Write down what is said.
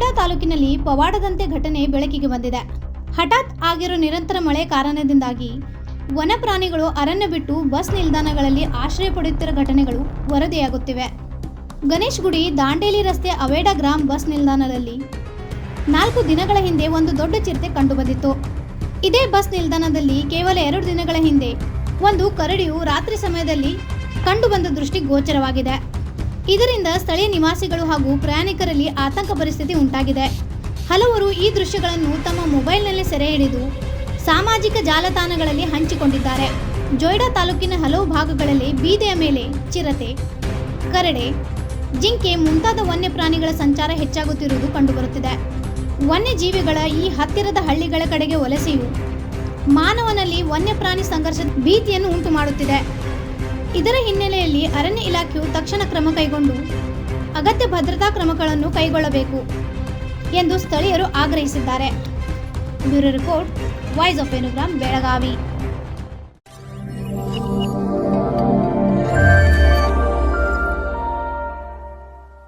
ತಾಲೂಕಿನಲ್ಲಿ ಪವಾಡದಂತೆ ಘಟನೆ ಬೆಳಕಿಗೆ ಬಂದಿದೆ. ಹಠಾತ್ ಆಗಿರೋ ನಿರಂತರ ಮಳೆ ಕಾರಣದಿಂದಾಗಿ ವನ ಪ್ರಾಣಿಗಳು ಅರಣ್ಯ ಬಿಟ್ಟು ಬಸ್ ನಿಲ್ದಾಣಗಳಲ್ಲಿ ಆಶ್ರಯ ಪಡೆಯುತ್ತಿರುವ ಘಟನೆಗಳು ವರದಿಯಾಗುತ್ತಿವೆ. ಗಣೇಶ್ ಗುಡಿ ದಾಂಡೇಲಿ ರಸ್ತೆ ಅವೇಡ ಗ್ರಾಮ್ ಬಸ್ ನಿಲ್ದಾಣದಲ್ಲಿ ನಾಲ್ಕು ದಿನಗಳ ಹಿಂದೆ ಒಂದು ದೊಡ್ಡ ಚಿರತೆ ಕಂಡುಬಂದಿತ್ತು. ಇದೇ ಬಸ್ ನಿಲ್ದಾಣದಲ್ಲಿ ಕೇವಲ ಎರಡು ದಿನಗಳ ಹಿಂದೆ ಒಂದು ಕರಡಿಯು ರಾತ್ರಿ ಸಮಯದಲ್ಲಿ ಕಂಡುಬಂದ ದೃಷ್ಟಿ ಗೋಚರವಾಗಿದೆ. ಇದರಿಂದ ಸ್ಥಳೀಯ ನಿವಾಸಿಗಳು ಹಾಗೂ ಪ್ರಯಾಣಿಕರಲ್ಲಿ ಆತಂಕ ಪರಿಸ್ಥಿತಿ ಉಂಟಾಗಿದೆ. ಹಲವರು ಈ ದೃಶ್ಯಗಳನ್ನು ತಮ್ಮ ಮೊಬೈಲ್ನಲ್ಲಿ ಸೆರೆ ಹಿಡಿದು ಸಾಮಾಜಿಕ ಜಾಲತಾಣಗಳಲ್ಲಿ ಹಂಚಿಕೊಂಡಿದ್ದಾರೆ. ಜೊಯ್ಡಾ ತಾಲೂಕಿನ ಹಲವು ಭಾಗಗಳಲ್ಲಿ ಬೀದಿಯ ಮೇಲೆ ಚಿರತೆ, ಕರಡೆ, ಜಿಂಕೆ ಮುಂತಾದ ವನ್ಯಪ್ರಾಣಿಗಳ ಸಂಚಾರ ಹೆಚ್ಚಾಗುತ್ತಿರುವುದು ಕಂಡುಬರುತ್ತಿದೆ. ವನ್ಯಜೀವಿಗಳ ಈ ಹತ್ತಿರದ ಹಳ್ಳಿಗಳ ಕಡೆಗೆ ವಲಸೆಯು ಮಾನವನಲ್ಲಿ ವನ್ಯಪ್ರಾಣಿ ಸಂಘರ್ಷ ಭೀತಿಯನ್ನು ಉಂಟು ಮಾಡುತ್ತಿದೆ ಇದರ ಹಿನ್ನೆಲೆಯಲ್ಲಿ ಅರಣ್ಯ ಇಲಾಖೆಯು ತಕ್ಷಣ ಕ್ರಮ ಕೈಗೊಂಡು ಅಗತ್ಯ ಭದ್ರತಾ ಕ್ರಮಗಳನ್ನು ಕೈಗೊಳ್ಳಬೇಕು ಎಂದು ಸ್ಥಳೀಯರು ಆಗ್ರಹಿಸಿದ್ದಾರೆ. ಬ್ಯೂರೋ ರಿಪೋರ್ಟ್ ವಾಯ್ಸ್ ಆಫ್ ಎನುಗ್ರಾಮ್ ಬೆಳಗಾವಿ.